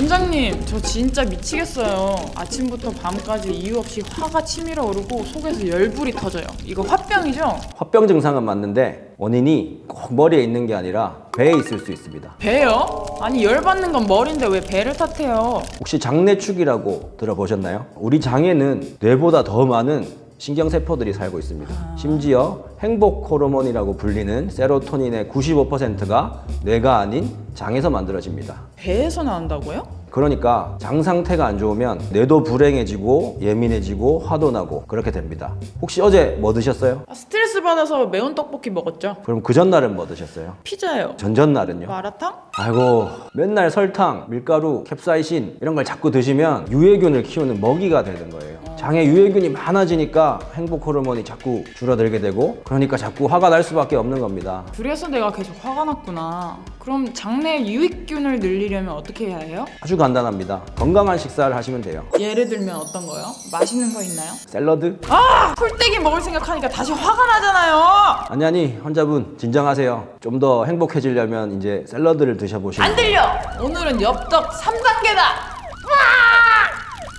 원장님, 저 진짜 미치겠어요. 아침부터 밤까지 이유 없이 화가 치밀어 오르고 속에서 열불이 터져요. 이거 화병이죠? 화병 증상은 맞는데 원인이 꼭 머리에 있는 게 아니라 배에 있을 수 있습니다. 배요? 아니 열받는 건 머리인데 왜 배를 탓해요? 혹시 장내축이라고 들어보셨나요? 우리 장에는 뇌보다 더 많은 신경세포들이 살고 있습니다. 심지어 행복 호르몬이라고 불리는 세로토닌의 95%가 뇌가 아닌 장에서 만들어집니다. 배에서 나온다고요? 그러니까 장 상태가 안 좋으면 뇌도 불행해지고 예민해지고 화도 나고 그렇게 됩니다. 혹시 어제 뭐 드셨어요? 아, 스트레스 받아서 매운 떡볶이 먹었죠. 그럼 그 전날은 뭐 드셨어요? 피자요. 전전날은요? 마라탕? 아이고 맨날 설탕, 밀가루, 캡사이신 이런 걸 자꾸 드시면 유해균을 키우는 먹이가 되는 거예요. 장에 유해균이 많아지니까 행복 호르몬이 자꾸 줄어들게 되고 그러니까 자꾸 화가 날 수밖에 없는 겁니다. 그래서 내가 계속 화가 났구나. 그럼 장내 유익균을 늘리려면 어떻게 해야 해요? 아주 간단합니다. 건강한 식사를 하시면 돼요. 예를 들면 어떤 거요? 맛있는 거 있나요? 샐러드? 아! 풀떼기 먹을 생각하니까 다시 화가 나잖아요! 아니 아니 환자분 진정하세요. 좀 더 행복해지려면 이제 샐러드를 드셔보시면 안 들려! 오늘은 엽떡 3단계다!